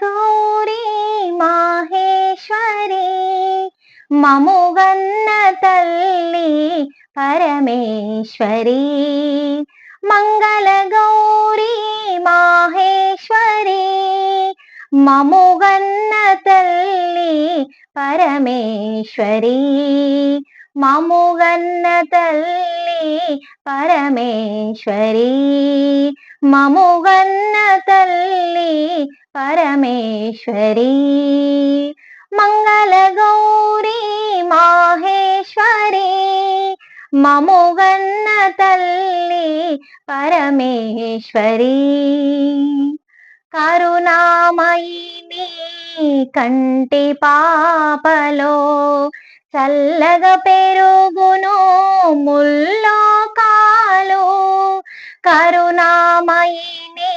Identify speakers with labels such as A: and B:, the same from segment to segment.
A: గౌరీ మాహేశ్వరి మముగన్న తల్లి పరమేశ్వరి మంగళ గౌరీ మాహేశ్వరి మముగన్న తల్లి పరమేశ్వరి మముగన్న తల్లి పరమేశ్వరి మముగన్న తల్లి పరమేశ్వరి మంగళ గౌరీ మాహేశ్వరి మముగన్న తల్లి పరమేశ్వరి కరుణామయిని కంటి పాపలో చల్లగ పెరుగును ముల్లోకాలు కరుణామయిని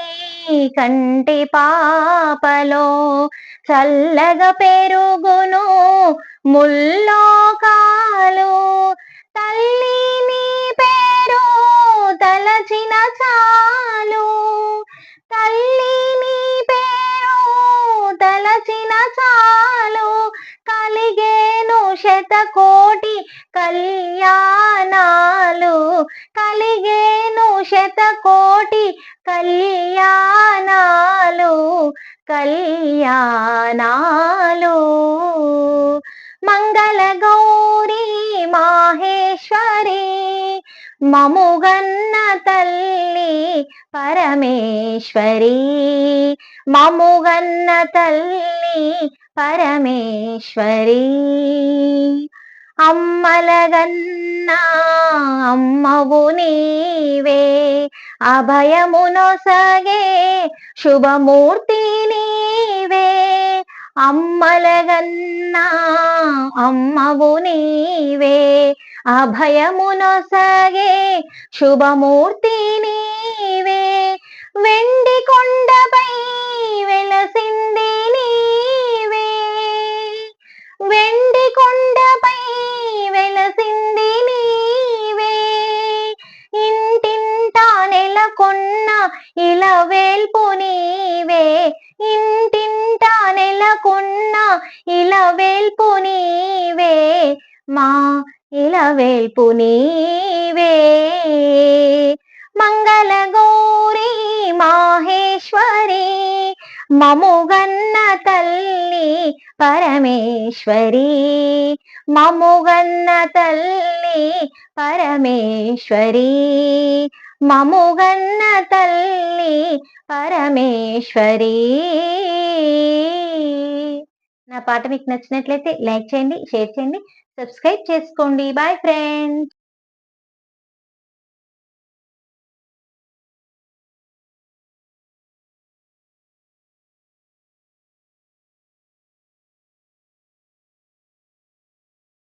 A: కంటి పాపలో చల్లగ పెరుగును ముల్లోకాలు తల్లి కోటి కళ్యాణాలు కలిగేను శతకోటి కళ్యాణాలు కళ్యాణాలు. మంగళ గౌరీ మాహేశ్వరి మముగన్న తల్లి పరమేశ్వరి. మముగన్న తల్లి పరమేశ్వరి. అమ్మలగన్నా అమ్మవు నీవే. అభయమునొసగే శుభమూర్తి నీవే. అమ్మలగన్నా అమ్మవు నీవే. అభయమునొసగే శుభమూర్తి నీ నెలకొన్న ఇలా వేల్పు నీవే మా ఇలా వేల్పు నీవే. మంగళ గౌరీ మాహేశ్వరి మముగన్న తల్లి పరమేశ్వరి. మముగన్న తల్లి పరమేశ్వరి మముగన్న తల్లి పరమేశ్వరి. నా పాట మీకు నచ్చినట్లయితే లైక్ చేయండి షేర్ చేయండి సబ్స్క్రైబ్ చేసుకోండి. Bye friends.